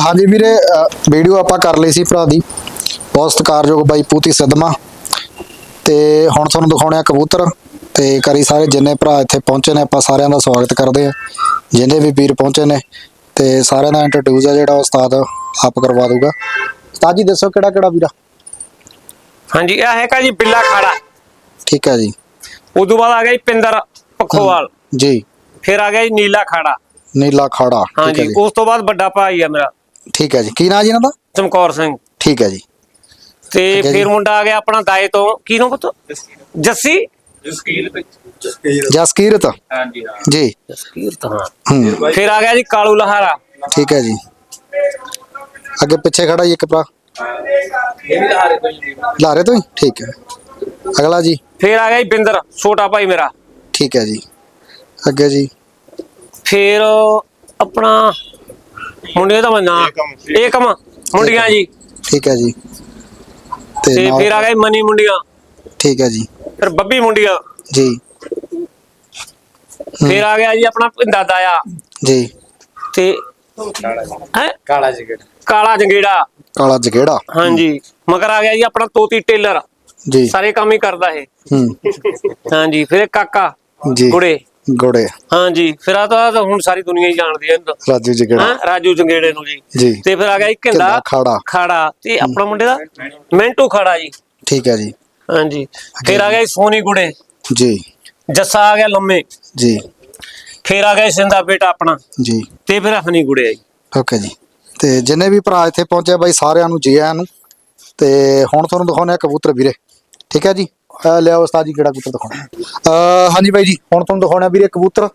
ਹਾਂਜੀ ਵੀਰੇ ਵੀਡੀਓ ਆਪਾਂ ਕਰ ਲਈ ਸੀ ਭਰਾ ਦੀ। ਬਹੁਤ ਸਤਿਕਾਰਯੋਗ ਬਾਈ ਪੂਤੀ ਸਦਮਾ। ਤੇ ਹੁਣ ਤੁਹਾਨੂੰ ਦਿਖਾਉਣੇ ਆ ਕਬੂਤਰ। ਤੇ ਕਰੀ ਸਾਰੇ ਜਿੰਨੇ ਭਰਾ ਇੱਥੇ ਪਹੁੰਚੇ ਨੇ ਆਪਾਂ ਸਾਰਿਆਂ ਦਾ ਸਵਾਗਤ ਕਰਦੇ ਆ। ਜਿੰਨੇ ਵੀ ਵੀਰ ਪਹੁੰਚੇ ਨੇ ਤੇ ਸਾਰਿਆਂ ਦਾ ਇੰਟਰੋਡਿਊਸ ਆ ਜਿਹੜਾ ਉਸਤਾਦ ਆਪ ਕਰਵਾ ਦੂਗਾ ਉਸਤਾਦ ਜੀ ਦੱਸੋ ਕਿਹੜਾ ਕਿਹੜਾ ਵੀਰਾ? ਹਾਂਜੀ ਇਹ ਹੈਗਾ ਜੀ ਬਿੱਲਾ ਖਾੜਾ। ਠੀਕ ਹੈ ਜੀ। ਉਦੋਂ ਬਾਅਦ ਆ ਗਿਆ ਜੀ ਪਿੰਦਰ ਪਖੋਵਾਲ। ਜੀ। ਫਿਰ ਆ ਗਿਆ ਜੀ ਨੀਲਾ ਖਾੜਾ। ਨੀਲਾ ਖਾੜਾ ਠੀਕ ਹੈ ਹਾਂਜੀ ਜੀ। ਉਸ ਤੋਂ ਬਾਅਦ ਵੱਡਾ ਭਾਈ ਆ ਮੇਰਾ। ਠੀਕ ਹੈ ਜੀ। ਕੀ ਨਾਂ ਜੀ ਇਹਨਾਂ ਦਾ? ਚਮਕੌਰ ਸਿੰਘ। ਠੀਕ ਹੈ ਜੀ। ਤੇ ਜੀ। ਫਿਰ ਮੁੰਡਾ ਆ ਗਿਆ ਆਪਣਾ ਦਾਏ ਤੋਂ। ਕੀ ਨਾਮ ਪਤਾ? ਜੱਸੀ? ਜਸਕੀਰਤ। ਹਾਂਜੀ ਹਾਂ। ਜੀ। ਜਸਕੀਰਤ ਹਾਂ। ਹੂੰ। ਫਿਰ ਆ ਗਿਆ ਜੀ ਕਾਲੂ ਲਹਾਰਾ। ਠੀਕ ਹੈ ਜੀ। ਅੱਗੇ ਪਿੱਛੇ ਖੜਾ ਜੀ ਇੱਕ ਭਰਾ। ਇਹ ਵੀ ਲਹਾਰੇ ਤੋਂ ਜੀ ਲਾਰੇ ਤੋਂ ਹੀ? ਠੀਕ ਹੈ। ਅਗਲਾ ਜੀ। ਫਿਰ ਆ ਗਿਆ ਜੀ ਬਿੰਦਰ ਛੋਟਾ ਭਾਈ ਮੇਰਾ। ਠੀਕ ਹੈ ਜੀ। ਅੱਗੇ ਜੀ। ਫਿਰ ਆਪਣਾ ਮੁੰਡੇ ਦਾ ਮੈਂ ਨਾਂ ਏਕਮ ਮੁੰਡੀਆਂ ਜੀ। ਠੀਕ ਹੈ ਜੀ। ਤੇ ਨਾਲ- ਫਿਰ ਆ ਜੀ ਮਨੀ ਮੁੰਡੀਆਂ। ਠੀਕ ਹੈ ਜੀ। ਫਿਰ ਬੱਬੀ ਮੁੰਡੀਆਂ। ਜੀ। ਫਿਰ ਆ ਗਿਆ ਜੀ ਆਪਣਾ ਪਿੰਦਾ ਦਾਇਆ। ਜੀ। ਤੇ ਹੈ? ਕਾਲਾ ਜਿਗੜ। ਕਾਲਾ ਜੰਗੀੜਾ। ਕਾਲਾ ਜਗੇੜਾ। ਹਾਂਜੀ। ਮਗਰ ਆ ਗਿਆ ਜੀ ਆਪਣਾ ਤੋਤੀ ਟੇਲਰ। ਜੀ। ਸਾਰੇ ਕੰਮ ਹੀ ਕਰਦਾ ਇਹ। ਹੂੰ। ਹਾਂਜੀ ਫਿਰ ਕਾਕਾ ਜੀ। ਗੁੜੇ ਗੋੜੇ। ਹਾਂਜੀ ਫਿਰ ਆ ਤਾਂ ਤਾਂ ਹੁਣ ਸਾਰੀ ਦੁਨੀਆ ਹੀ ਜਾਣਦੀ ਹੈ ਇਹਨੂੰ ਰਾਜੂ ਜਗੇੜਾ। ਹਾਂ ਰਾਜੂ ਜੰਗੇੜੇ ਨੂੰ ਜੀ। ਜੀ। ਤੇ ਫਿਰ ਆ ਗਿਆ ਜੀ ਕਿੰਦਾ ਘਿੰਦਾ ਖਾੜਾ। ਖਾੜਾ। ਤੇ ਆਪਣਾ ਮੁੰਡੇ ਦਾ? ਮੈਂਟੂ ਖਾੜਾ ਜੀ। ਠੀਕ ਹੈ ਜੀ। ਹਾਂਜੀ। ਫਿਰ ਆ ਗਿਆ ਜੀ ਸੋਨੀ ਗੁੜੇ। ਜੀ। ਜੱਸਾ ਆ ਗਿਆ ਲੰਮੇ। ਜੀ। ਫਿਰ ਆ ਗਿਆ ਜੀ ਸਿੰਦਾ ਬੇਟਾ ਆਪਣਾ। ਜੀ। ਤੇ ਫਿਰ ਹਨੀ ਗੁੜੇ ਆ ਜੀ। ਓਕੇ ਜੀ। ਤੇ ਜਿੰਨੇ ਵੀ ਭਰਾ ਇੱਥੇ ਪਹੁੰਚੇ ਬਾਈ ਸਾਰਿਆਂ ਨੂੰ ਜੀ ਆਇਆਂ ਨੂੰ। ਤੇ ਹੁਣ ਤੁਹਾਨੂੰ ਦਿਖਾਉਂਦੇ ਆ ਕਬੂਤਰ ਵੀਰੇ। ਠੀਕ ਹੈ ਜੀ? ਅਹ ਲਿਆਓ ਉਸਤਾਦ ਜੀ ਕਿਹੜਾ ਕਬੂਤਰ ਦਿਖਾਉਣਾ? ਅਹ ਹਾਂਜੀ ਬਾਈ ਜੀ ਹੁਣ ਤੁਹਾਨੂੰ ਦਿਖਾਉਣਾ ਵੀਰੇ ਕਬੂਤਰ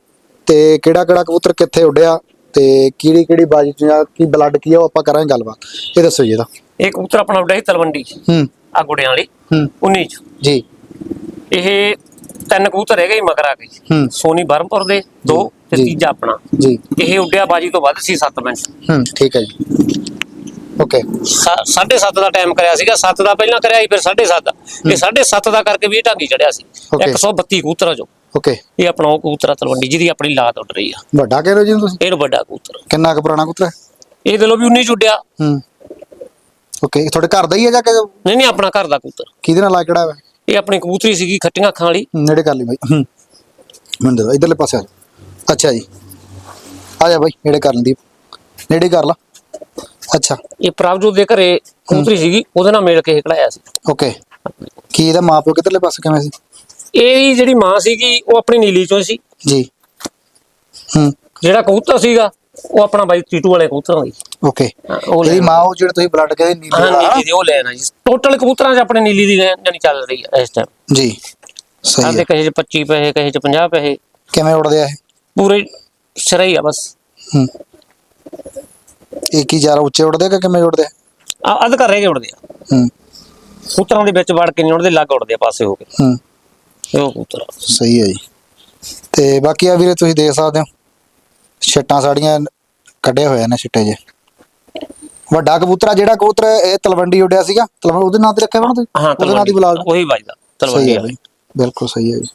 ਤੇ ਕਿਹੜਾ ਕਿਹੜਾ ਕਬੂਤਰ ਕਿੱਥੇ ਉੱਡਿਆ ਤੇ ਕਿਹੜੀ ਕਿਹੜੀ ਬਾਜੀ ਚ ਜਾਂ ਕੀ ਬਲੱਡ ਕੀ ਆ ਉਹ ਆਪਾਂ ਕਰਾਂਗੇ ਗੱਲਬਾਤ। ਇਹ ਦੱਸੋ ਜੀ ਇਹਦਾ। ਇਹ ਕਬੂਤਰ ਆਪਣਾ ਉੱਡਿਆ ਸੀ ਤਲਵੰਡੀ ਹੂੰ। ਆ ਗੁੜਿਆਂ ਵਾਲੀ ਹੂੰ। 19 ਚ। ਜੀ। ਇਹ ਤਿੰਨ ਕਬੂਤਰ ਹੈਗੇ ਜੀ ਮਗਰ ਆ ਗਏ। ਹੂੰ। ਸੋਨੀ ਬਰਮਪੁਰ ਦੇ ਦੋ ਤੇ ਜੀ। ਤੀਜਾ ਆਪਣਾ। ਜੀ। ਇਹ ਉੱਡਿਆ ਬਾਜੀ ਤੋਂ ਵੱਧ ਸੀ 7 ਮਿੰਟ ਹੂੰ ਠੀਕ ਹੈ ਜੀ। ਓਕੇ 7.5 ਦਾ ਟਾਈਮ ਕਰਿਆ ਸੀਗਾ 7 ਦਾ ਪਹਿਲਾਂ ਕਰਿਆ ਸੀ ਫਿਰ 7.5 ਇਹ 7.5 ਦਾ ਕਰਕੇ ਵੀ ਢਾਂਗੀ ਚੜਿਆ ਸੀ। Okay. 132 ਕਬੂਤਰ ਜੋ। ਓਕੇ ਇਹ ਆਪਣਾ ਉਹ ਤਲਵੰਡੀ ਜਿਹਦੀ ਆਪਣੀ ਲਾਤ ਉੱਡ ਰਹੀ ਆ। ਵੱਡਾ ਕਹਿ ਰਹੇ ਹੋ ਜੀ ਤੁਸੀਂ? ਇਹਨੂੰ ਵੱਡਾ ਕਬੂਤਰ। ਕਿੰਨਾ ਕੁ ਪੁਰਾਣਾ ਕਬੂਤਰ ਹੈ? ਇਹ ਦੇ ਲੋ ਵੀ 19 ਚ ਉੱਡਿਆ ਹੂੰ। ਓਕੇ ਤੁਹਾਡੇ ਘਰ ਦਾ ਹੀ ਹੈ ਜਾਂ ਕਿ ਨਹੀਂ ਨਹੀਂ ਆਪਣਾ ਘਰ ਦਾ ਕਬੂਤਰ। ਕਿਹਦੇ ਨਾਲ ਲਾ ਕਿਹੜਾ ਹੈ? ਇਹ ਆਪਣੀ ਕਬੂਤਰੀ ਸੀਗੀ ਖੱਟੀਆਂ ਅੱਖਾਂ ਵਾਲੀ। ਨੇੜੇ ਕਰ ਲਈ ਬਾਈ। ਹੂੰ। ਮੈਨੂੰ ਦੇ ਇੱਧਰਲੇ ਪਾਸੇ ਆ ਅੱਛਾ ਜੀ। ਆ ਜਾ ਬਾਈ ਨੇੜੇ ਕਰ ਲੈਂਦੀ ਨੇੜੇ ਕਰ ਲਾ। ਅੱਛਾ। ਇਹ ਪ੍ਰਭਜੋਤ ਦੇ ਘਰੇ ਕਬੂਤਰੀ ਸੀਗੀ ਉਹਦੇ ਨਾਲ ਮਿਲ ਕੇ ਇਹ ਕਢਾਇਆ ਸੀ। ਓਕੇ। ਕੀ ਇਹਦਾ ਮਾਪਿਓ ਕਿੱਧਰਲੇ ਪਾਸੇ ਕਿਵੇਂ ਸੀ? ਇਹ ਜਿਹੜੀ ਮਾਂ ਸੀਗੀ ਉਹ ਆਪਣੀ ਨੀਲੀ ਚੋਂ ਸੀ। ਜੀ। ਹੂੰ। ਜਿਹੜਾ ਕਬੂਤਰ ਸੀਗਾ ਉਹ ਆਪਣਾ ਬਾਈ ਟੀਟੂ ਵਾਲੇ ਕਬੂਤਰਾਂ ਦੀ ਓਕੇ। ਹਾਂ, ਇਹਦੀ। ਮਾਂ ਉਹ ਜਿਹੜੇ ਤੁਸੀਂ ਬਲੱਡ ਕਹਿੰਦੇ ਨੀਲੇ ਹਾਂ ਵਾਲਾ। ਨੀਲੀ ਦੀ ਉਹ ਲੈਣਾ ਜੀ। ਟੋਟਲ ਕਬੂਤਰਾਂ 'ਚ ਆਪਣੇ ਨੀਲੀ ਦੀ ਲੈਣ ਜਾਨੀ ਚੱਲ ਰਹੀ ਹੈ ਇਸ ਟਾਈਮ ਜੀ। ਸਹੀ ਸਾਡੇ ਹੈ। ਕਹੇ 'ਚ 25 ਪੈਸੇ ਕਹੇ 'ਚ 50 ਪੈਸੇ। ਕਿਵੇਂ ਉੜਦੇ ਆ ਇਹ? ਪੂਰੇ ਸਿਰੇ ਹੀ ਆ ਬਸ। ਹੂੰ। ਇਹ ਕੀ ਜ਼ਿਆਦਾ ਉੱਚੇ ਉੜਦੇ ਆ ਕਿ ਕਿਵੇਂ ਉੜਦੇ ਆ ਅੱਧ ਕਰ ਰਹਿ ਉੜਦੇ ਆ। ਹੂੰ। ਕਬੂਤਰਾਂ ਦੇ ਵਿੱਚ ਵੜ ਕੇ ਨਹੀਂ ਉੜਦੇ ਲੱਗ ਉੜਦੇ ਆ ਪਾਸੇ ਹੋ ਕੇ। ਹੂੰ। ਉਹ ਕਬੂਤਰ। ਸਹੀ ਹੈ ਜੀ। ਤੇ ਬਾਕੀ ਆ ਵੀਰੇ ਤੁਸੀਂ ਦੇਖ ਸਕਦੇ ਹੋ ਛੱਟਾਂ ਸਾੜੀਆਂ ਕੱਢੇ ਹੋਏ ਨੇ ਛਿੱਟੇ ਜੇ ਵੱਡਾ ਕਬੂਤਰ ਆ ਜਿਹੜਾ ਕਬੂਤਰ ਇਹ ਤਲਵੰਡੀ ਉੱਡਿਆ ਸੀਗਾ। ਤਲਵੰਡੀ ਉਹਦੇ ਨਾਂ ਤੇ ਰੱਖਿਆ ਹੋਣਾ ਤੁਸੀਂ? ਹਾਂ ਉਹਦੇ ਨਾਂ ਦੀ ਬੁਲਾ। ਉਹੀ ਵੱਜਦਾ ਤਲਵੰਡੀ ਬਿਲਕੁਲ ਸਹੀ ਹੈ ਜੀ।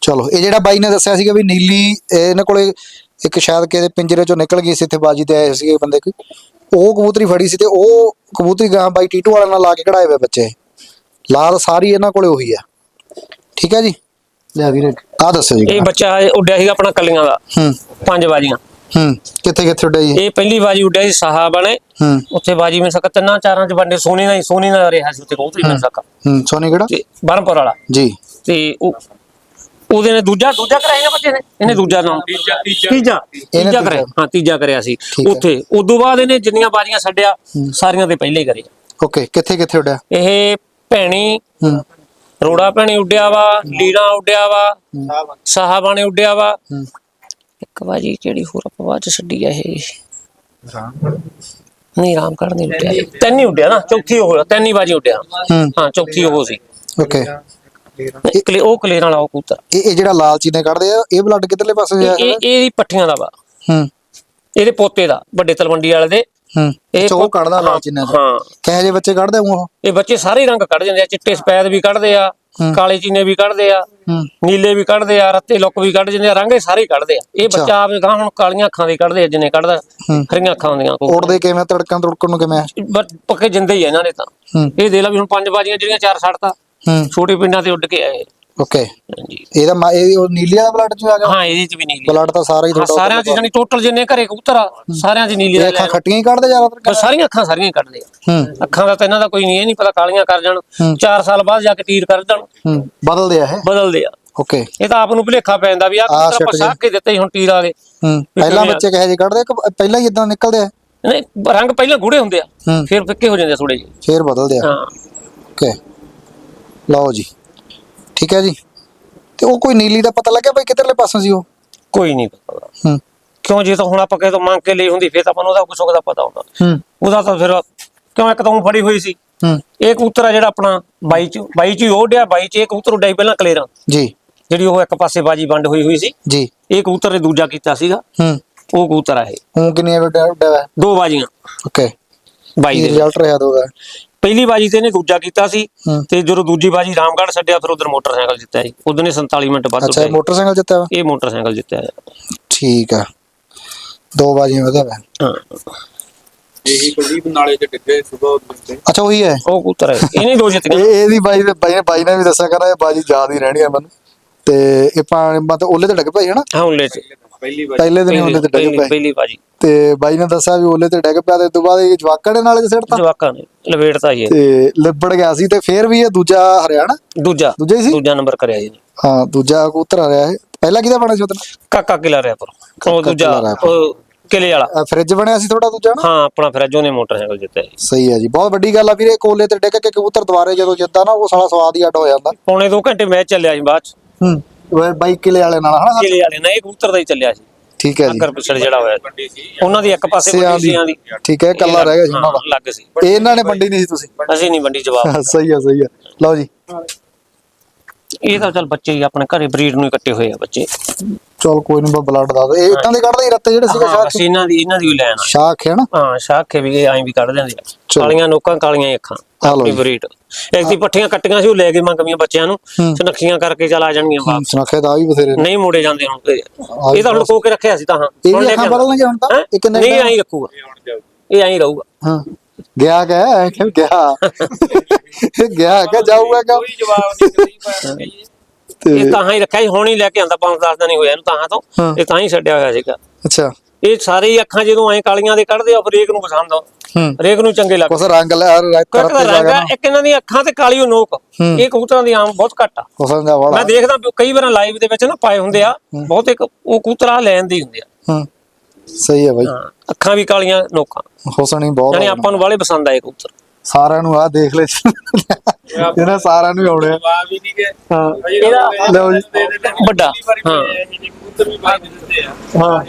ਚਲੋ ਇਹ ਜਿਹੜਾ ਬਾਈ ਨੇ ਦੱਸਿਆ ਸੀਗਾ ਵੀ ਨੀਲੀ ਇਹ ਇਹਨਾਂ ਕੋਲੇ ਇੱਕ ਸ਼ਾਇਦ ਕਿਤੇ ਪਿੰਜਰੇ ਚੋਂ ਨਿਕਲ ਗਈ ਸੀ ਇੱਥੇ ਬਾਜੀ ਤੇ ਆਏ ਸੀਗੇ ਬੰਦੇ ਕੋਈ। ਉਹ ਕਬੂਤਰੀ ਫੜੀ ਸੀ ਤੇ ਉਹ ਕਬੂਤਰੀ ਗਾਂ ਬਾਈ ਟੀਟੂ ਵਾਲਿਆਂ ਨਾਲ ਲਾ ਕੇ ਕਢਾਏ ਹੋਏ ਬੱਚੇ। ਲਾਲ ਸਾਰੀ ਇਹਨਾਂ ਕੋਲੇ ਉਹੀ ਆ। ਠੀਕ ਹੈ ਜੀ? ਲੈ ਵੀਰੇ। ਆ ਦੱਸੋ ਜੀ। ਇਹ ਬੱਚਾ ਉੱਡਿਆ ਸੀਗਾ ਆਪਣਾ ਕੱਲੀਆਂ ਦਾ। ਹੂੰ। ਪੰਜ ਬਾਜੀਆਂ। ਹੂੰ। ਕਿੱਥੇ ਕਿੱਥੇ ਉੱਡਿਆ ਜੀ? ਇਹ ਪਹਿਲੀ ਬਾਜੀ ਉੱਡਿਆ ਸੀ ਸਾਹਾ ਬਣੇ। ਹੂੰ। ਉੱਥੇ ਬਾਜੀ ਮੈਂ ਸਕਾ ਤਿੰਨਾਂ ਚਾਰਾਂ ਚ ਵੰਡੇ। ਸੋਨੀ ਨਾਲ ਹੀ ਸੋਨੀ ਨਾਲ ਰਿਹਾ ਸੀ ਉੱਥੇ ਕਬੂਤਰੀ ਮੈਂ ਸਕਾ। ਹੂੰ। ਸੋਨੀ ਕਿਹੜਾ? ਬਰਮਪੁਰ ਵਾਲਾ। ਜੀ। ਤੇ ਉਹ ਉਹਦੇ ਨੇ ਦੂਜਾ ਦੂਜਾ ਕਰਾਇਆ ਨਾ ਬੱਚੇ ਨੇ? ਇਹਨੇ ਦੂਜਾ ਨਾਮ। ਤੀਜਾ ਤੀਜਾ। ਇਹਨੇ ਤੀਜਾ ਕਰਿਆ। ਹਾਂ ਤੀਜਾ ਕਰਿਆ ਸੀ। ਉੱਥੇ ਉਦੋਂ ਬਾਅਦ ਇਹਨੇ ਜਿੰਨੀਆਂ ਬਾਜੀਆਂ ਛੱਡਿਆ ਸਾਰੀਆਂ ਤੇ ਪਹਿਲੇ ਹੀ ਕਰੇ। ਓਕੇ ਕਿੱਥੇ ਕਿੱਥੇ ਉੱਡਿਆ? ਇਹ ਭੈਣੀ ਰੋੜਾ ਭੈਣੀ ਉੱਡਿਆ ਵਾ ਲੀਣਾ ਉੱਡਿਆ ਵਾ ਸਾਹਾਬਾਣੇ ਉੱਡਿਆ ਵਾ। ਇੱਕ ਬਾਜੀ ਕਿਹੜੀ ਹੋਰ ਆਪਾਂ ਬਾਅਦ ਚ ਛੱਡੀ ਆ ਇਹ। ਨਹੀਂ ਰਾਮਗੜ੍ਹ ਨਹੀਂ ਉੱਡਿਆ। ਤਿੰਨ ਉੱਡਿਆ ਨਾ ਚੌਥੀ ਉਹ ਤਿੰਨ ਬਾਜੀ ਉੱਡਿਆ। ਹੂੰ। ਹਾਂ ਚੌਥੀ ਉਹ ਸੀ। ਓਕੇ। ਇਹ ਕਲੇ ਉਹ ਕਲੇਰ ਵਾਲਾ ਉਹ ਕਬੂਤਰ। ਇਹ ਇਹ ਜਿਹੜਾ ਲਾਲ ਚੀਨੇ ਕੱਢਦੇ ਆ ਇਹ ਬਲੱਡ ਕਿੱਧਰਲੇ ਪਾਸੇ ਇਹ ਜਾ ਇਹ- ਇਹਦੀ ਪੱਠੀਆਂ ਦਾ ਵਾ। ਹੂੰ। ਇਹਦੇ ਪੋਤੇ ਦਾ ਵੱਡੇ ਤਲਵੰਡੀ ਵਾਲੇ ਦੇ। ਹੂੰ। ਇਹ ਚੋ ਪੋ- ਕੱਢਦਾ ਲਾਲ ਚੀਨੇ ਦਾ ਹਾਂ। ਕਹੇ ਜੇ ਬੱਚੇ ਕੱਢਦੇ ਉਹ? ਇਹ ਬੱਚੇ ਸਾਰੇ ਹੀ ਰੰਗ ਕੱਢ ਜਾਂਦੇ ਆ ਚਿੱਟੇ ਸਫੈਦ ਵੀ ਕੱਢਦੇ ਆ। ਕਾਲੇ ਚੀਨੇ ਵੀ ਕੱਢਦੇ ਆ ਹੂੰ। ਨੀਲੇ ਵੀ ਕੱਢਦੇ ਆ ਰੱਤੇ ਲੁੱਕ ਵੀ ਕੱਢ ਜਾਂਦੇ ਆ ਰੰਗ ਇਹ ਸਾਰੇ ਹੀ ਕੱਢਦੇ ਆ। ਇਹ। ਬੱਚਾ ਆਪੇ ਗਾਂ ਹੁਣ ਕਾਲੀਆਂ ਅੱਖਾਂ ਦੇ ਕੱਢਦੇ ਆ ਜਿੰਨੇ ਕੱਢਦਾ। ਹਰੀਆਂ ਅੱਖਾਂ ਹੁੰਦੀਆਂ ਕੋ ਉੜਦੇ ਕਿਵੇਂ ਤੜਕਣ ਤੜਕਣ ਨੂੰ ਕਿਵੇਂ ਬਸ ਪੱਕੇ ਜਿੰਦੇ ਹੀ ਆ ਇਹਨਾਂ ਨੇ ਤਾਂ। ਹੂੰ। ਇਹ ਦੇ ਲਾ ਵੀ ਹੁਣ ਪੰਜ ਬਾਜੀਆਂ ਜਿਹੜੀਆਂ ਚਾਰ ਛੱਡਤਾ ਹੂੰ। ਛੋਟੇ ਪਿੰਡਾਂ ਤੇ ਉੱਡ ਕੇ ਆਏ। ਓਕੇ ਹਾਂਜੀ। ਇਹਦਾ ਮਾ- ਇਹ ਉਹ ਨੀਲੀ ਵਾਲਾ ਬਲੱਡ ਚ ਆ ਗਿਆ? ਹਾਂ ਇਹਦੇ ਚ ਵੀ ਨੀਲੀ ਬਲੱਡ ਤਾਂ ਸਾਰਾ ਹੀ ਹਾਂ, ਤੁਹਾਡਾ ਸਾਰਿਆਂ ਚ ਜਾਨੀ ਟੋਟਲ ਜਿੰਨੇ ਘਰੇ ਕਬੂਤਰ ਆ ਸਾਰਿਆਂ ਚ ਨੀਲੀ ਦਾ ਇਹ ਅੱਖਾਂ ਖੱਟੀਆਂ ਹੀ ਕੱਢਦੇ ਜ਼ਿਆਦਾਤਰ ਬਸ ਸਾਰੀਆਂ ਅੱਖਾਂ ਸਾਰੀਆਂ ਹੀ ਕੱਢਦੇ ਆ। ਹੂੰ। ਅੱਖਾਂ ਦਾ ਤਾਂ ਇਹਨਾਂ ਦਾ ਕੋਈ ਨਹੀਂ ਇਹ ਨਹੀਂ ਪਤਾ ਕਾਲੀਆਂ ਕਰ ਜਾਣ। ਹੂੰ। 4 ਸਾਲ ਬਾਅਦ ਜਾ ਕੇ ਤੀਰ ਕਰ ਜਾਣ ਹੂੰ। ਬਦਲਦੇ ਆ ਇਹ? ਬਦਲਦੇ ਆ। ਓਕੇ ਇਹ ਤਾਂ ਆਪ ਨੂੰ ਭੁਲੇਖਾ ਪੈ ਜਾਂਦਾ ਵੀ ਆ ਆਹ ਕਬੂਤਰ ਆਪਾਂ ਕੇ ਦਿੱਤੇ ਸੀ, ਹੁਣ ਤੀਰ ਆ ਗਏ ਹੂੰ ਪਹਿਲਾਂ ਬੱਚੇ ਕਹੇ ਜੇ ਕੱਢਦੇ ਕਿ ਪਹਿਲਾਂ ਹੀ ਇਦਾਂ ਨਿਕਲਦੇ ਆ? ਨਹੀਂ ਰੰਗ ਪਹਿਲਾਂ ਗੂੜੇ ਹੁੰਦੇ ਆ। ਹੂੰ। ਫਿਰ ਫਿੱਕੇ ਹੋ ਜਾਂਦੇ ਥੋੜੇ ਜਿਹੇ। ਫੇਰ ਬਦਲਦੇ ਆ। ਹਾਂ। ਓਕੇ ਲਓ ਜੀ। ਠੀਕ ਹੈ ਜੀ। ਤੇ ਉਹ ਕੋਈ ਨੀਲੀ ਦਾ ਪਤਾ ਲੱਗਿਆ ਬਈ ਕਿੱਧਰਲੇ ਪਾਸੋਂ ਸੀ ਉਹ? ਕੋਈ ਨਹੀਂ ਪਤਾ ਹੂੰ। ਕਿਉਂ ਜੇ ਤਾਂ ਹੁਣ ਆਪਾਂ ਕਿਸੇ ਤੋਂ ਮੰਗ ਕੇ ਲਈ ਹੁੰਦੀ ਫਿਰ ਤਾਂ ਆਪਾਂ ਨੂੰ ਉਹਦਾ ਕੁਛ ਦਾ ਪਤਾ ਹੁੰਦਾ। ਹੂੰ। ਉਹਦਾ ਤਾਂ ਫਿਰ ਕਿਉਂ ਇੱਕ ਤਾਂ ਊਂ ਫੜੀ ਹੋਈ ਸੀ? ਹੂੰ। ਇਹ ਕਬੂਤਰ ਆ ਜਿਹੜਾ ਆਪਣਾ 22 ਚ 22 ਚ ਹੀ ਉਹ ਡਿਆ 22 ਚ ਇਹ ਕਬੂਤਰ ਉੱਡਿਆ ਸੀ ਪਹਿਲਾਂ ਕਲੇਰਾਂ। ਜੀ। ਜਿਹੜੀ ਉਹ ਇੱਕ ਪਾਸੇ ਬਾਜੀ ਵੰਡ ਹੋਈ ਹੋਈ ਸੀ। ਜੀ। ਇਹ ਕਬੂਤਰ ਨੇ ਦੂਜਾ ਕੀਤਾ ਸੀਗਾ। ਹੂੰ। ਉਹ ਕਬੂਤਰ ਆ ਇਹ। ਹੂੰ ਕਿੰਨੀ ਹੈ ਦੋ ਬਾਜੀਆਂ। ਓਕੇ। 22 ਕੀ ਦੇ ਰਿਜ਼ਲਟ ਰਿਹਾ ਦੋਗਾ ਪਹਿਲੀ ਬਾਜੀ ਤੇ ਇਹਨੇ ਦੂਜਾ ਕੀਤਾ ਸੀ ਤੇ ਜਦੋਂ ਦੂਜੀ ਬਾਜੀ ਰਾਮਗੜ੍ਹ ਛੱਡਿਆ ਫਿਰ ਉਧਰ ਮੋਟਰਸਾਈਕਲ ਜਿੱਤਿਆ ਸੀ ਉਦੋਂ ਨੇ 47 ਮਿੰਟ ਵੱਧ ਅੱਛਾ ਮੋਟਰਸਾਈਕਲ ਜਿੱਤਿਆ ਵਾ? ਇਹ ਮੋਟਰਸਾਈਕਲ ਜਿੱਤਿਆ ਠੀਕ ਆ। ਦੋ ਬਾਜੀਆਂ ਵਧਿਆ ਵਾ ਹਾਂ। ਇਹੀ ਕੁਲਦੀਪ ਨਾਲੇ ਚ ਡਿੱਗੇ ਉੱਤੇ ਅੱਛਾ ਉਹੀ ਹੈ। ਉਹ ਕਬੂਤਰ ਹੈ। ਇਹਨੇ ਦੋ ਜਿੱਤ ਇਹ ਗਏ। ਇਹਦੀ ਬਾਈ ਬਾਈ ਨੇ ਵੀ ਦੱਸਿਆ ਕਰਾ ਇਹ ਬਾਜੀ ਯਾਦ ਹੀ ਰਹਿਣੀ ਆ ਮੈਨੂੰ। ਤੇ ਇਹ ਪਾਣੀ ਮਤਲਬ ਉਹਲੇ ਤੇ ਡਿੱਗ ਪਈ ਹੈ ਨਾ ਹਾਂ ਉੱਲੇ ਚ। ਪਹਿਲੀ ਵਾਰ। ਪਹਿਲੇ ਦਿਨ ਹੀ ਉਹਲੇ ਤੇ ਡਿੱਗ ਪਏ। ਪਹਿਲੀ ਬਾਜੀ ਤੇ ਬਾਈ ਨੇ ਦੱਸਿਆ ਵੀ ਉਹਲੇ ਤੇ ਡਿੱਗ ਪਿਆ ਤੇ ਤੋਂ ਬਾਅਦ ਇਹ ਜਵਾਕਾਂ ਦੇ ਨਾਲ ਸਿੱਟਤਾ ਜਵਾਕਾਂ ਨੇ ਲਵੇੜਤਾ ਹੀ ਹੈ ਤੇ ਲਿਬੜ ਗਿਆ ਸੀ ਤੇ ਫੇਰ ਵੀ ਇਹ ਦੂਜਾ ਹਰਿਆਣਾ ਦੂਜਾ। ਦੂਜਾ ਹੀ ਸੀ? ਦੂਜਾ ਨੰਬਰ ਕਰਿਆ ਜੀ। ਹਾਂ ਦੂਜਾ ਕਬੂਤਰ ਆ ਰਿਹਾ ਇਹ। ਪਹਿਲਾ ਕਿਹਦਾ ਬਣਾ ਸੀ ਉਹਦਾ ਕਾਕਾ ਕਿਲਾ ਰਿਆ ਪਰ ਉਹ ਦੂਜਾ ਕਿਲਾ ਰਿਆ ਉਹ ਕਿਲੇ ਵਾਲਾ। ਫ੍ਰਿਜ ਬਣਿਆ ਸੀ ਥੋੜਾ ਦੂਜਾ ਨਾ? ਹਾਂ ਆਪਣਾ ਫਿਰ ਜੋ ਨੇ ਮੋਟਰਸਾਈਕਲ ਜਿੱਤਿਆ ਜੀ। ਸਹੀ ਹੈ ਜੀ ਬਹੁਤ ਵੱਡੀ ਗੱਲ ਆ ਵੀਰੇ ਕੋਲੇ ਤੇ ਡਿੱਗ ਕੇ ਕਬੂਤਰ ਦੁਬਾਰੇ ਜਦੋਂ ਜਿੱਦਾਂ ਨਾ ਉਹ ਸਾਲਾ ਸਵਾਦ ਹੀ ਅੱਡ ਹੋ ਜਾਂਦਾ। ਪੌਣੇ 2 ਘੰਟੇ ਮੈਚ ਚੱਲਿਆ ਸੀ ਬਾਅਦ ਚ। ਹੂੰ। ਉਹ ਬਾਈ ਕਿਲੇ ਵਾਲੇ ਨਾਲ ਹਨਾ? ਕਿਲੇ ਵਾਲੇ ਨਾਲ ਇਹ ਕਬੂਤਰ ਦਾ ਹੀ ਚੱਲਿਆ ਸੀ। ਠੀਕ ਹੈ ਜੀ। ਅਗਰ ਪਿਛੜ ਜਿਹੜਾ ਹੋਇਆ ਉਹਨਾਂ ਦੀ ਇੱਕ ਪਾਸੇ ਵੱਡੀ ਦੀ। ਠੀਕ ਹੈ ਕੱਲਾ ਰਹਿ ਗਿਆ ਸੀ ਉਹਨਾਂ ਦਾ। ਲੱਗ ਸੀ। ਇਹ ਇਹਨਾਂ ਨੇ ਵੰਡੀ ਨਹੀਂ ਸੀ ਤੁਸੀਂ? ਅਸੀਂ ਨਹੀਂ ਮੰਡੀ ਜਵਾਬ। ਸਹੀ ਹੈ ਸਹੀ ਹੈ। ਲਓ ਜੀ। ਇਹ ਤਾਂ ਚੱਲ ਬੱਚੇ ਹੀ ਆਪਣੇ ਘਰੇ ਬਰੀਡ ਨੂੰ ਹੀ ਕੱਟੇ ਹੋਏ ਆ ਬੱਚੇ। ਚਲ ਕੋਈ ਨਹੀਂ ਬਲੱਡ ਦਾ ਇਹ ਇਦਾਂ ਦੇ ਕੱਢਦੇ ਹੀ ਰੱਤੇ ਜਿਹੜੇ ਸੀਗੇ ਹਾਂ, ਸ਼ਾਖ ਬਸ ਇਹਨਾਂ ਦੀ ਇਹਨਾਂ ਦੀ ਵੀ ਲੈਣ ਆ ਸ਼ਾਖ ਹੈ ਨਾ? ਹਾਂ ਸ਼ਾਖੇ ਵੀ ਐਂ ਵੀ ਕੱਢ ਦਿੰਦੇ ਆ। ਚਲੋ। ਕਾਲੀਆਂ ਨੋਕਾਂ ਕਾਲੀਆਂ ਹੀ ਅੱਖਾਂ ਆ ਲਓ ਜੀ। ਇੱਕ ਦੀ ਪੱਠੀਆਂ ਕੱਟੀਆਂ ਸੀ ਉਹ ਲੈ ਕੇ ਮੰਗਵੀਆਂ ਬੱਚਿਆਂ ਨੂੰ ਹੂੰ। ਸੁਨੱਖੀਆਂ ਕਰਕੇ ਚਲ ਆ ਜਾਣਗੀਆਂ ਵਾਪਸ। ਸੁਨੱਖੇ ਦਾ ਵੀ ਬਥੇਰੇ ਨੇ। ਨਹੀਂ ਮੋੜੇ ਜਾਂਦੇ ਹੁਣ ਤੇ। ਇਹ ਤਾਂ ਲੁਕੋ ਕੇ ਰੱਖਿਆ ਸੀ ਤਾਂ ਹਾਂ। ਇਹ ਹੁਣ ਵੀ ਅੱਖਾਂ ਕੇ ਬਦਲਣਗੇ ਹੁਣ ਤਾਂ? ਹੈਂ? ਇਹ ਕਿੰਨੇ ਨਹੀਂ ਐਂ ਰੱਖੂਗਾ। ਹੁਣ ਇਹ ਐਂ ਰਹੂਗਾ। ਹਾਂ। ਗਿਆ ਗਿਆ ਕਿ ਗਿਆ। ਗਿਆ ਕਿ ਜਾਊਗਾ ਕਿ? ਕੋਈ ਜਵਾਬ ਨਹੀਂ ਕੁਲਦੀਪ ਤੇ ਇਹ ਤਾਂ ਹੀ ਰੱਖਿਆ ਸੀ ਹੁਣ ਹੀ ਲੈ ਕੇ ਆਂਦਾ 5-10 ਦਿਨ ਹੀ ਹੋਇਆ ਇਹਨੂੰ ਤਾਂ ਤੋਂ। ਇਹ ਤਾਂ ਹੀ ਛੱਡਿਆ ਹੋਇਆ ਸੀਗਾ। ਅੱਛਾ। ਇਹ ਸਾਰੇ ਹੀ ਅੱਖਾਂ ਜਦੋਂ ਐਂ ਕਾਲੀਆਂ ਦੇ ਕੱਢਦੇ ਆ ਫਿਰ ਰੇਕ ਨੂੰ ਪਸੰਦ ਆ। ਰੇਕ ਨੂੰ ਚੰਗੇ ਲੱਗਦੇ। ਕੁਛ ਰੰਗ ਲੈ ਕਰਤੇ ਰੰਗ ਆ, ਇੱਕ ਇਹਨਾਂ ਦੀਆਂ ਅੱਖਾਂ ਤੇ ਕਾਲੀ ਉਹ ਨੋਕ। ਇਹ ਕਬੂਤਰਾਂ ਦੀ ਆਮ ਬਹੁਤ ਘੱਟ ਆ। ਦਾ ਮੈਂ ਦੇਖਦਾ ਕਈ ਵਾਰ ਲਾਈਵ ਦੇ ਵਿੱਚ ਨਾ ਪਾਏ ਹੁੰਦੇ ਆ ਬਹੁਤ ਇੱਕ ਉਹ ਕਬੂਤਰਾ ਲੈਣ ਦੇ ਹੁੰਦੇ ਆ। ਹੂੰ। ਸਹੀ ਹੈ ਬਾਈ। ਅੱਖਾਂ ਵੀ ਕਾਲੀਆਂ ਨੋਕਾਂ। ਹੁਸਨ ਹੀ ਬਹੁਤ ਯਾਨੀ ਆ। ਆਪਾਂ ਨੂੰ ਵਾਲੇ ਪਸੰਦ ਆਏ ਕਬੂਤਰ। ਸਾਰਿਆਂ ਨੂੰ ਆ ਦੇਖ ਲੈ। ਇਹਨਾਂ ਸਾਰਿਆਂ ਨੂੰ ਆਉਣੇ ਆ। ਜਵਾਬ ਹੀ ਨਹੀਂ ਗਏ ਹਾਂ ਇਹਦਾ ਲਓ ਜੀ। ਵੱਡਾ। ਹਾਂ। ਕਬੂਤਰ ਵੀ ਬਾਈ ਦਿੰਦੇ ਆ। ਹਾਂ।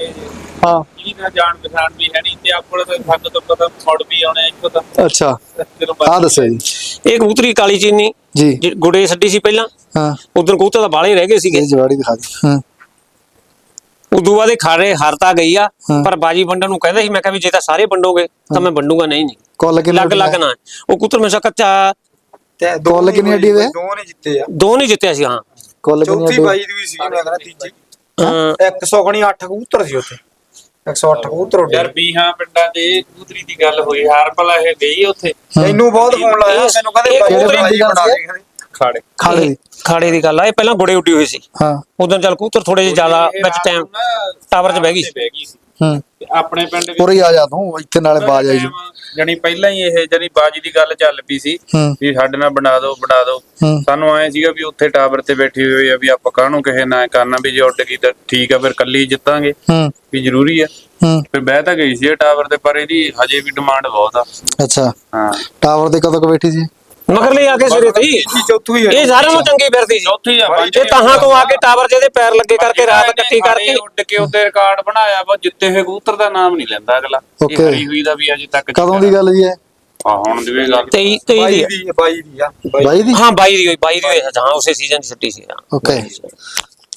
ਹਾਂ। ਇਹ ਨਾ ਜਾਣ ਪਛਾਣ ਵੀ ਹੈ ਨਹੀਂ ਤੇ ਆਪਣਾ ਤਾਂ ਸਾਨੂੰ ਤਾਂ ਪਤਾ ਮੁੜ ਵੀ ਆਉਣੇ ਇੱਕੋ ਤਾਂ ਅੱਛਾ। ਆ ਦੱਸੋ ਜੀ। ਇਹ ਕਬੂਤਰੀ ਕਾਲੀ ਚੀਨੀ ਜੀ। ਗੁੜੇ ਛੱਡੀ ਸੀ ਪਹਿਲਾਂ ਹਾਂ। ਉਦੋਂ ਕਬੂਤਰ ਤਾਂ ਬਾਲੇ ਰਹਿ ਗਏ ਸੀਗੇ। ਜਵਾੜੀ ਦਿਖਾ ਦੀ ਹਾਂ। ਉਦੋਂ ਬਾਅਦ ਇਹ ਖਾਰੇ ਹਰਤਾ ਗਈ ਆ। ਪਰ ਬਾਜੀ ਵੰਡਣ ਨੂੰ ਕਹਿੰਦਾ ਸੀ ਮੈਂ ਕਿਹਾ ਵੀ ਜੇ ਤਾਂ ਸਾਰੇ ਵੰਡੋਗੇ ਤਾਂ ਮੈਂ ਵੰਡੂਗਾ ਨਹੀਂ ਨਹੀਂ। ਲੱਗ ਲੱਗ ਨਾ। ਉਹ ਕਬੂਤਰ ਮੇਸ਼ਾ ਕੱਚਾ ਤੇ ਕੁੱਲ ਕਿੰਨੀ ਅੱਡੀ ਦੇ ਦੋ ਨੇ ਜਿੱਤੇ ਆ। ਦੋ ਨਹੀਂ ਜਿੱਤਿਆ ਸੀ ਹਾਂ। ਕੁੱਲ ਕਿੰਨੀ ਚੌਥੀ ਅੱਡੀ ਬਾਈ ਦੀ ਵੀ ਸੀ ਮੈਂ ਕਹਿੰਦਾ ਤੀਜੀ। ਹਾਂ। 100 ਗਣੀ 8 ਕਬੂਤਰ ਸੀ ਉੱਥੇ। 108 ਕਬੂਤਰ ਉੱਡੇ। ਯਾਰ ਵੀਹਾਂ ਪਿੰਡਾਂ 'ਚ ਇਹ ਕਬੂਤਰੀ ਦੀ ਗੱਲ ਹੋਈ ਹਰ ਭਲਾ ਇਹ ਗਈ ਉੱਥੇ? ਮੈਨੂੰ ਬਹੁਤ ਫੋਨ ਲਾਇਆ ਮੈਨੂੰ ਕਹਿੰਦੇ ਬਾਈ ਕਿਹੜੇ ਬਾਈ ਦੀ ਗੱਲ ਬਣਾ ਸੀ? ਕਹਿੰਦੇ। ਖਾੜੇ। ਖਾੜੇ ਦੀ। ਖਾੜੇ ਦੀ ਗੱਲ ਆ ਇਹ ਪਹਿਲਾਂ ਗੁੜੇ ਉੱਡੀ ਹੋਈ ਸੀ। ਹਾਂ। ਉਦੋਂ ਚੱਲ ਕਬੂਤਰ ਥੋੜੇ ਜਿਹਾ ਜ਼ਿਆਦਾ ਇਹ ਵਿੱਚ ਰਾਤ ਟਾਈਮ ਨੂੰ ਨਾ ਟਾਵਰ 'ਚ ਬਹਿ ਗਈ ਸੀ। ਬਹਿ ਗਈ ਸੀ। ਹੂੰ। ਤੇ ਆਪਣੇ ਪਿੰਡ ਵਿੱਚ ਉਰੇ ਆ ਜਾ ਤੂੰ ਇੱਥੇ ਨਾਲੇ ਬਾਜ ਆਈ ਜੂ। ਜਾਨੀ ਪਹਿਲਾਂ ਹੀ ਇਹ ਜਾਨੀ ਬਾਜੀ ਦੀ ਗੱਲ ਚੱਲ ਪਈ ਸੀ ਹੂੰ। ਵੀ ਸਾਡੇ ਨਾਲ ਬਣਾ ਦਿਓ ਬਣਾ ਦਿਓ। ਹੂੰ। ਸਾਨੂੰ ਆਏ ਸੀਗਾ ਵੀ ਉੱਥੇ ਟਾਵਰ ਤੇ ਬੈਠੀ ਹੋਈ ਆ ਵੀ ਆਪਾਂ ਕਾਹਨੂੰ ਕਿਸੇ ਨਾ ਕਰਨਾ ਵੀ ਜੇ ਉੱਡ ਗਈ ਤਾਂ ਠੀਕ ਆ ਫਿਰ ਕੱਲੀ ਜਿੱਤਾਂਗੇ। ਹੂੰ। ਵੀ ਜ਼ਰੂਰੀ ਆ। ਹੂੰ। ਫਿਰ ਬਹਿ ਤਾਂ ਗਈ ਸੀ ਇਹ ਟਾਵਰ ਤੇ ਪਰ ਇਹਦੀ ਹਜੇ ਵੀ ਡਿਮਾਂਡ ਬਹੁਤ ਆ। ਅੱਛਾ। ਹਾਂ। ਟਾਵਰ ਤੇ ਕਦੋਂ ਕੁ ਬੈਠੀ ਸੀ? ਮਗਰ ਲਈ ਆ ਕੇ ਸਿਰੇ ਤੇ। ਹੀ। ਚੌਥੀ ਇਹ ਸਾਰਿਆਂ ਨੂੰ ਚੰਗੀ ਫਿਰਦੀ ਸੀ। ਚੌਥੀ ਆ ਇਹ ਤਾਹਾਂ ਤੋਂ ਆ ਕੇ ਟਾਵਰ ਜਿਹਦੇ ਪੈਰ ਲੱਗੇ ਕਰਕੇ ਰਾਤ ਕੱਟੀ ਕਰਕੇ ਉੱਡ ਕੇ ਉੱਤੇ ਰਿਕਾਰਡ ਬਣਾਇਆ ਵਾ ਜਿੱਤੇ ਹੋਏ ਕਬੂਤਰ ਦਾ ਨਾਮ ਨਹੀਂ ਲੈਂਦਾ ਅਗਲਾ। ਇਹ Okay. ਹਰੀ ਹੋਈ ਦਾ ਵੀ ਅਜੇ ਤੱਕ ਕਦੋਂ ਦੀ ਗੱਲ ਜੀ ਇਹ? ਆ ਹੁਣ ਦੀ ਵੀ ਗੱਲ 23 23 ਬਾਈ ਦੀ। ਦੀ ਬਾਈ ਦੀ ਆ। ਬਾਈ ਦੀ? ਹਾਂ 22 ਦੀ ਹੋਈ 22 ਦੀ ਹੋਈ। ਹਾਂ ਉਸੇ ਸੀਜ਼ਨ ਦੀ ਛੱਟੀ ਸੀ ਹਾਂ। ਓਕੇ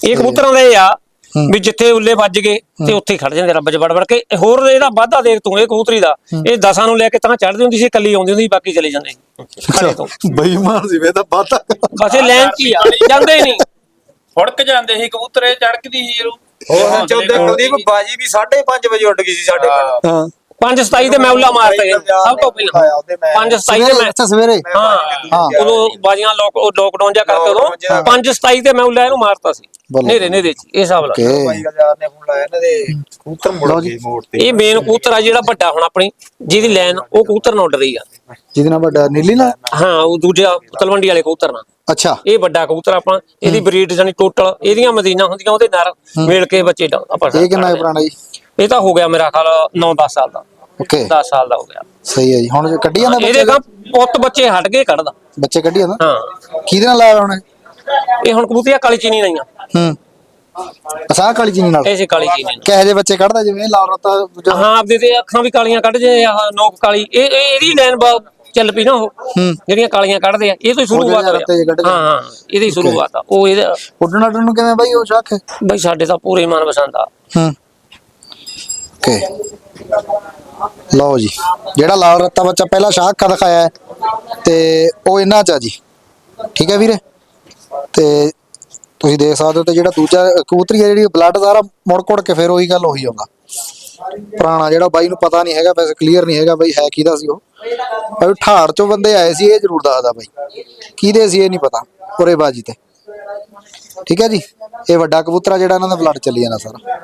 ਇਹ ਕਬੂਤਰਾਂ ਦਾ ਇਹ ਆ ਵੀ ਜਿੱਥੇ ਉੱਲੇ ਵੱਜ ਗਏ ਤੇ ਉੱਥੇ ਖੜ ਜਾਂਦੇ ਰੱਬ 'ਚ ਵੜ ਵੜ ਕੇ ਹੋਰ ਇਹਦਾ ਵਾਧਾ ਦੇਖ ਤੂੰ ਇਹ ਕਬੂਤਰੀ ਦਾ। ਇਹ ਦਸਾਂ ਨੂੰ ਲੈ ਕੇ ਤਾਂ ਚੜ੍ਹਦੀ ਹੁੰਦੀ ਸੀ ਇਕੱਲੀ ਆਉਂਦੀ ਹੁੰਦੀ ਸੀ ਬਾਕੀ ਚਲੇ ਜਾਂਦੇ ਸੀ। ਖੜੇ ਤੋਂ। ਬੇਈਮਾਨ ਸੀ ਵੇ ਤਾਂ ਬਾਤਾ ਬਸ ਇਹ ਲੈਣ 'ਚ ਹੀ ਆ ਜਾਂਦੇ ਹੀ ਨਹੀਂ। ਫੁੜਕ ਜਾਂਦੇ ਸੀ ਕਬੂਤਰੇ ਚੜਕਦੀ ਸੀ ਜਦੋਂ। ਹੋਰ ਚੌਦੇ ਕੁਲਦੀਪ ਬਾਜੀ ਵੀ 5:30 ਵਜੇ ਉੱਡ ਗਈ ਸੀ ਸਾਡੇ ਕੋਲ। ਹਾਂ। 5:27 ਤੇ ਮੈਂ ਉੱਲਾ ਮਾਰਤਾ ਗਿਆ ਸਭ ਤੋਂ ਪਹਿਲਾਂ। 5:27 ਤੇ ਮੈਂ ਅੱਛਾ ਸਵੇਰੇ। ਹਾਂ ਹਾਂ। ਉਦੋਂ ਬਾਜੀਆਂ ਲੋਕ ਉਹ ਲੋਕਡਾਊਨ ਜਾਂ ਕਰਕੇ ਉਦੋਂ 5:27 ਤੇ ਮੈਂ ਉੱਲਾ ਇਹਨੂੰ ਮਾਰਤਾ ਸੀ। ਨੇਰੇ ਨੇਰੇ ਚ ਇਹ ਹਿਸਾਬ ਲਾ। ਭਾਈ ਗਲਜਾਰ ਨੇ ਫੋਨ ਲਾਇਆ ਇਹਨਾਂ ਦੇ ਕਬੂਤਰ ਮੁੜ ਜੀ। ਗਏ ਮੋੜ ਤੇ। ਇਹ ਮੇਨ ਕਬੂਤਰ ਆ ਜਿਹੜਾ ਵੱਡਾ ਹੁਣ ਆਪਣੀ ਜਿਹਦੀ ਲਾਈਨ ਉਹ ਕਬੂਤਰ ਨਾਲ ਉੱਡ ਰਹੀ ਆ। ਜਿਹਦੇ ਨਾਲ ਵੱਡਾ ਨੀਲੀ ਨਾਲ? ਹਾਂ ਉਹ ਦੂਜਾ ਤਲਵੰਡੀ ਵਾਲੇ ਕਬੂਤਰ ਨਾਲ। ਅੱਛਾ। ਇਹ ਵੱਡਾ ਕਬੂਤਰ ਆਪਣਾ ਇਹਦੀ ਬਰੀਡ ਜਾਨੀ ਟੋਟਲ ਇਹਦੀਆਂ ਮਦੀਨਾ ਹੁੰਦੀਆਂ ਉਹਦੇ ਨਰ ਮੇਲ ਕੇ ਬੱਚੇ ਆਪਾਂ ਇਹ ਕਿੰਨਾ ਪੁਰਾਣਾ ਜੀ? ਇਹ ਤਾਂ ਹੋ ਗਿਆ ਮੇਰਾ ਖਿਆਲ 9-10 ਸਾਲ ਦਾ। ਓਕੇ 10 ਸਾਲ ਦਾ ਹੋ ਗਿਆ। ਸਹੀ ਹੈ ਜੀ। ਹੁਣ ਜੇ ਕੱਢੀ ਜਾਂਦਾ ਇਹਦੇ ਬੱਚੇ ਕਾ ਪੁੱਤ ਬੱਚੇ ਹਟ ਕੇ ਕੱਢਦਾ। ਬੱਚੇ ਕੱਢੀ ਜਾਂਦਾ? ਹਾਂ। ਕਿਹਦੇ ਨਾਲ ਲਾਇਆ ਹੁਣ ਇਹ ਹੁਣ ਕਬੂਤਰੀਆਂ ਕਾਲੀ ਚੀਨੀ ਨਹੀਂ ਆ। ਹੂੰ। ਅਸਾਂ ਕਾਲੀ ਚੀਨੀ ਨਾਲ? ਐਸੇ ਕਾਲੀ ਚੀਨੀ ਨਹੀਂ ਕਿਹੋ ਜਿਹੇ ਬੱਚੇ ਕੱਢਦਾ? ਜਿਵੇਂ ਲਾਲ ਰਤਾ ਦੂਜਾ? ਹਾਂ ਆਪਦੇ ਤੇ ਅੱਖਾਂ ਵੀ ਕਾਲੀਆਂ ਕੱਢ ਜੇ ਆਹ ਨੋਕ ਕਾਲੀ। ਇਹ ਇਹ- ਇਹਦੀ ਲਾਈਨ ਚੱਲ ਪਈ ਨਾ ਉਹ। ਹੂੰ। ਜਿਹੜੀਆਂ ਕਾਲੀਆਂ ਕੱਢਦੇ ਆ ਇਹ ਤੋਂ ਹੀ ਸ਼ੁਰੂਆਤ ਕੱਢ ਆ। ਹਾਂ ਹਾਂ। ਇਹਦੀ ਸ਼ੁਰੂਆਤ ਆ। ਉਹ ਇਹਦਾ ਉੱਡਣ ਅੱਡਣ ਨੂੰ ਕਿਵੇਂ ਬਾਈ ਉਹ ਸ਼ੱਕ? ਬਈ ਸਾਡੇ ਤਾਂ ਪੂਰੇ ਮਨ ਪਸੰਦ ਆ। ਹੂੰ। ਓਕੇ। ਲਓ ਜੀ, ਜਿਹੜਾ ਲਾਲ ਰੱਤਾ ਬੱਚਾ ਪਹਿਲਾ ਸ਼ਾਹ ਦਿਖਾਇਆ ਤੇ ਉਹ ਇਹਨਾਂ ਚ ਆ ਜੀ। ਠੀਕ ਹੈ ਵੀਰੇ? ਤੇ ਤੁਸੀਂ ਦੇਖ ਸਕਦੇ ਹੋ ਤੇ ਜਿਹੜਾ ਦੂਜਾ ਕਬੂਤਰੀ ਹੈ ਜਿਹੜੀ ਬਲੱਡ ਸਾਰਾ ਮੁੜ ਕੁੜ ਕੇ ਫਿਰ ਉਹੀ ਗੱਲ ਉਹੀ ਆਉਂਦਾ ਪੁਰਾਣਾ ਜਿਹੜਾ ਬਾਈ ਨੂੰ ਪਤਾ ਨਹੀਂ ਹੈਗਾ, ਵੈਸੇ ਕਲੀਅਰ ਨਹੀਂ ਹੈਗਾ ਬਾਈ ਹੈ ਕਿਹਦਾ ਸੀ ਉਹ। ਬਾਈ ਠਾੜ ਚੋਂ ਬੰਦੇ ਆਏ ਸੀ, ਇਹ ਜ਼ਰੂਰ ਦੱਸਦਾ ਬਾਈ। ਕਿਹਦੇ ਸੀ ਇਹ ਨਹੀਂ ਪਤਾ, ਉਰੇ ਬਾਜੀ ਤੇ। ਠੀਕ ਹੈ ਜੀ? ਇਹ ਵੱਡਾ ਕਬੂਤਰਾ ਜਿਹੜਾ ਇਹਨਾਂ ਦਾ ਬਲੱਡ ਚੱਲੀ ਜਾਂਦਾ ਸਾਰਾ।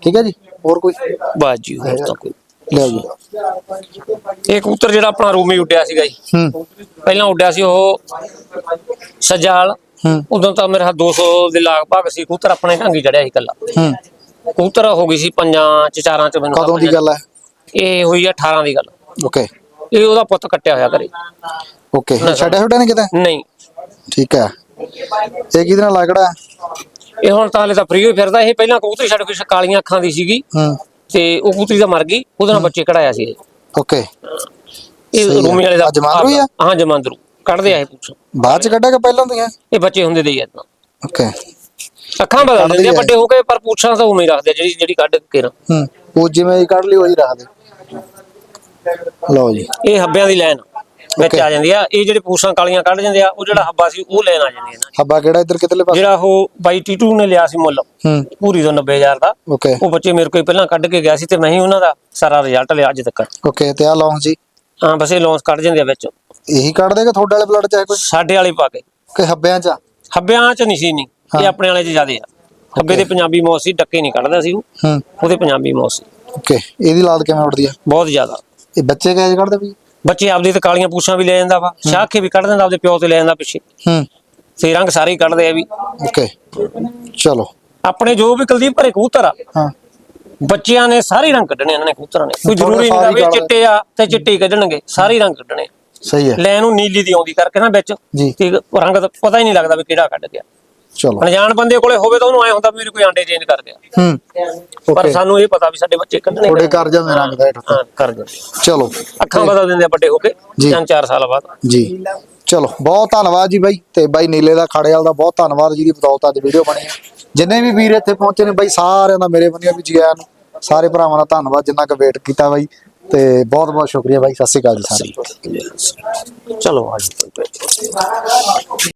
ਠੀਕ ਹੈ ਜੀ? ਹੋਰ ਕੋਈ? ਬਾਜੀ ਹੋਰ ਤਾਂ ਕੋਈ। ਲਿਆਓ ਜੀ। ਇਹ ਕਬੂਤਰ ਜਿਹੜਾ ਆਪਣਾ ਰੂਮੀ ਉੱਡਿਆ ਸੀਗਾ ਜੀ। ਹੂੰ। ਪਹਿਲਾਂ ਉੱਡਿਆ ਸੀ ਉਹ ਸਜਾਲ। ਹੂੰ। ਉਦੋਂ ਤਾਂ ਮੇਰੇ ਹੱਥ 200 ਦੇ ਲਾਗ ਭਾਗ ਸੀ ਕਬੂਤਰ ਆਪਣੇ ਢੰਗੀ ਚੜਿਆ ਸੀ ਇਕੱਲਾ। ਹੂੰ। ਕਬੂਤਰ ਹੋ ਗਈ ਸੀ ਪੰਜਾਂ ਚ ਚਾਰਾਂ ਚ ਮੈਨੂੰ ਕਦੋਂ ਦੀ ਗੱਲ ਹੈ? ਇਹ ਹੋਈ ਆ 18 ਦੀ ਗੱਲ। ਓਕੇ ਇਹ ਉਹਦਾ ਪੁੱਤ ਕੱਟਿਆ ਹੋਇਆ ਘਰੇ। ਓਕੇ ਛੱਡਿਆ ਛੁੱਟਿਆ ਨਹੀਂ ਕਿਤੇ? ਨਹੀਂ। ਠੀਕ ਹੈ। ਇਹ ਕਿਹਦੇ ਨਾਲ ਲੱਗੜਾ? ਇਹ ਹੁਣ ਤਾਂ ਹਲੇ ਤਾਂ ਫ੍ਰੀ ਹੋਈ ਫਿਰਦਾ ਇਹ। ਪਹਿਲਾਂ ਕਬੂਤਰੀ ਛੱਡ ਕੇ ਕਾਲੀਆਂ ਅੱਖਾਂ ਦੀ ਸੀਗੀ। ਹੂੰ। ਤੇ ਉਹ ਕਬੂਤਰੀ ਤਾਂ ਮਰ ਗਈ। ਉਹਦੇ ਨਾਲ ਬੱਚੇ ਕਢਾਇਆ ਸੀ ਇਹ। ਓਕੇ। ਇਹ। ਰੂਮੀ ਵਾਲੇ ਦਾ ਜਮਾਂਦਰੂ ਆ? ਹਾਂ ਜਮਾਂਦਰੂ। ਕੱਢਦੇ ਆ ਇਹ ਪੁੱਛ। ਬਾਅਦ ਚ ਕੱਢਿਆ ਕਿ ਪਹਿਲਾਂ ਦੀਆਂ? ਇਹ ਬੱਚੇ ਹੁੰਦੇ ਦੇ ਹੀ ਇਦਾਂ। ਓਕੇ। ਅੱਖਾਂ ਬਦਲ ਦਿੰਦੇ ਆ। ਵੱਡੇ ਹੋ ਕੇ ਪਰ ਪੁੱਛਾਂ ਤਾਂ ਉਵੇਂ ਹੀ ਰੱਖਦੇ ਜਿਹੜੀ ਜਿਹੜੀ ਕੱਢ ਕੇ ਨਾ ਹੂੰ। ਉਹ ਜਿਵੇਂ ਹੀ ਕੱਢ ਲਈ ਉਹੀ ਰੱਖ ਦੇ ਲਓ ਜੀ। ਇਹ ਹੱਬਿਆਂ ਦੀ ਲਾਈਨ ਵਿੱਚ. ਆ ਜਾਂਦੀ ਆ। ਇਹ ਜਿਹੜੇ ਪੂਛਾਂ ਕਾਲੀਆਂ ਕੱਢ ਜਾਂਦੇ ਆ ਉਹ ਜਿਹੜਾ ਹੱਬਾ ਸੀ ਉਹ ਲੈਣ ਆ ਜਾਂਦੀ ਹੈ ਨਾ ਹੱਬਾ ਕਿਹੜਾ ਇੱਧਰ ਕਿਤਲੇ ਪਾਸੇ? ਜਿਹੜਾ ਉਹ ਬਾਈ ਟੀਟੂ ਨੇ ਲਿਆ ਸੀ ਮੁੱਲ ਪੂਰੀ ਤੋਂ 90000 ਦਾ। ਓਕੇ ਉਹ ਬੱਚੇ ਮੇਰੇ ਕੋਲ ਪਹਿਲਾਂ ਕੱਢ ਕੇ ਗਿਆ ਸੀ ਤੇ ਮੈਂ ਹੀ ਉਹਨਾਂ ਦਾ ਸਾਰਾ ਰਿਜ਼ਲਟ ਲਿਆ ਅੱਜ ਤੱਕ। ਓਕੇ ਤੇ ਆ ਲੌਂਗ ਜੀ? ਹਾਂ ਬਸ ਇਹ ਲੌਂਸ ਕੱਢ ਜਾਂਦੇ ਆ ਵਿੱਚ। ਇਹੀ ਕੱਢ ਦੇਗਾ ਤੁਹਾਡੇ ਵਾਲੇ ਬਲੱਡ ਚ ਹੈ ਕੋਈ? ਸਾਡੇ ਵਾਲੇ ਪਾ ਕੇ। ਕਿ ਹੱਬਿਆਂ ਚ? ਹੱਬਿਆਂ ਚ ਨਹੀਂ ਸੀ ਨਹੀਂ। ਇਹ ਆਪਣੇ ਵਾਲੇ ਚ ਜ਼ਿਆਦੇ ਆ। ਹੱਬੇ ਦੇ ਪੰਜਾਬੀ ਮੌਤ ਸੀ ਡੱਕੇ ਨਹੀਂ ਕੱਢਦਾ ਸੀ ਉਹ। ਹੂੰ। ਉਹਦੇ ਪੰਜਾਬੀ ਮੌਤ ਸੀ। ਓਕੇ ਇਹਦੀ ਲਾਦ ਕਿਵੇਂ ਉੱਡਦੀ ਆ? ਬਹੁਤ ਜ਼ਿਆਦਾ। ਇਹ ਬੱਚੇ ਕਿਹੋ ਜਿਹੇ ਕੱਢਦੇ ਵੀ? ਬੱਚੇ ਆਪਦੀ ਤੇ ਕਾਲੀਆਂ ਪੂਛਾਂ ਵੀ ਲੈ ਜਾਂਦਾ ਵਾ ਸ਼ਾਖੇ ਵੀ ਕੱਢ ਦਿੰਦਾ ਆਪਦੇ ਪਿਓ ਤੇ ਲੈ ਜਾਂਦਾ ਪਿੱਛੇ। ਹੂੰ। ਤੇ ਰੰਗ ਸਾਰੇ ਹੀ ਕੱਢਦੇ ਆ ਵੀ। ਓਕੇ ਚਲੋ। ਆਪਣੇ ਜੋ ਵੀ ਕੁਲਦੀਪ ਘਰੇ ਕਬੂਤਰ ਆ ਹਾਂ। ਬੱਚਿਆਂ ਨੇ ਸਾਰੇ ਰੰਗ ਕੱਢਣੇ ਇਹਨਾਂ ਨੇ ਕਬੂਤਰਾਂ ਨੇ। ਕੋਈ ਜ਼ਰੂਰੀ ਨਹੀਂ ਵੀ ਚਿੱਟੇ ਆ ਤੇ ਚਿੱਟੇ ਹੀ ਕੱਢਣਗੇ ਸਾਰੇ ਰੰਗ ਕੱਢਣੇ ਸਹੀ ਹੈ। ਲੈਣ ਨੂੰ ਨੀਲੀ ਦੀ ਆਉਂਦੀ ਕਰਕੇ ਨਾ ਵਿੱਚ ਜੀ। ਤੇ ਰੰਗ ਤਾਂ ਪਤਾ ਹੀ ਨਹੀਂ ਲੱਗਦਾ ਵੀ ਕਿਹੜਾ ਕੱਢ ਗਿਆ। ਚਲੋ। ਅਣਜਾਣ ਬੰਦੇ ਕੋਲੇ ਹੋਵੇ ਤਾਂ ਉਹਨੂੰ ਐ ਹੁੰਦਾ ਵੀ ਮੇਰੇ ਕੋਈ ਆਂਡੇ ਚੇਂਜ ਕਰ ਗਿਆ। ਹੂੰ। ਪਰ ਸਾਨੂੰ ਇਹ ਪਤਾ ਵੀ ਸਾਡੇ ਬੱਚੇ ਕੱਢਣੇ ਥੋੜੇ ਕਰ ਜਾਂਦੇ ਰੰਗ ਦਾ ਹੇਠ। ਹਾਂ ਕਰ ਜਾਂਦੇ ਚਲੋ। ਅੱਖਾਂ ਬਦਲ ਦਿੰਦੇ ਆ ਵੱਡੇ ਹੋ ਕੇ ਜੀ। ਤਿੰਨ ਚਾਰ ਸਾਲ ਬਾਅਦ। ਜੀ। ਚਲੋ ਬਹੁਤ ਧੰਨਵਾਦ ਜੀ ਬਾਈ। ਤੇ ਬਾਈ ਨੀਲੇ ਦਾ ਖੜੇਵਾਲ ਦਾ ਬਹੁਤ ਧੰਨਵਾਦ ਜਿਹਦੀ ਬਦੌਲਤ ਅੱਜ ਵੀਡੀਓ ਬਣੀ ਹੈ। ਜਿੰਨੇ ਵੀ ਵੀਰ ਇੱਥੇ ਪਹੁੰਚੇ ਨੇ ਬਾਈ ਸਾਰਿਆਂ ਦਾ ਮੇਰੇ ਵੱਲੋਂ ਵੀ ਜੀ ਆਇਆਂ ਨੂੰ ਸਾਰੇ ਭਰਾਵਾਂ ਦਾ ਧੰਨਵਾਦ ਜਿੰਨਾ ਕੁ ਵੇਟ ਕੀਤਾ ਬਾਈ। ਤੇ ਬਹੁਤ ਬਹੁਤ ਸ਼ੁਕਰੀਆ ਬਾਈ ਸਤਿ ਸ਼੍ਰੀ ਅਕਾਲ ਜੀ ਸਾਰਿਆਂ ਨੂੰ ਚਲੋ ਆ ਜਾਓ।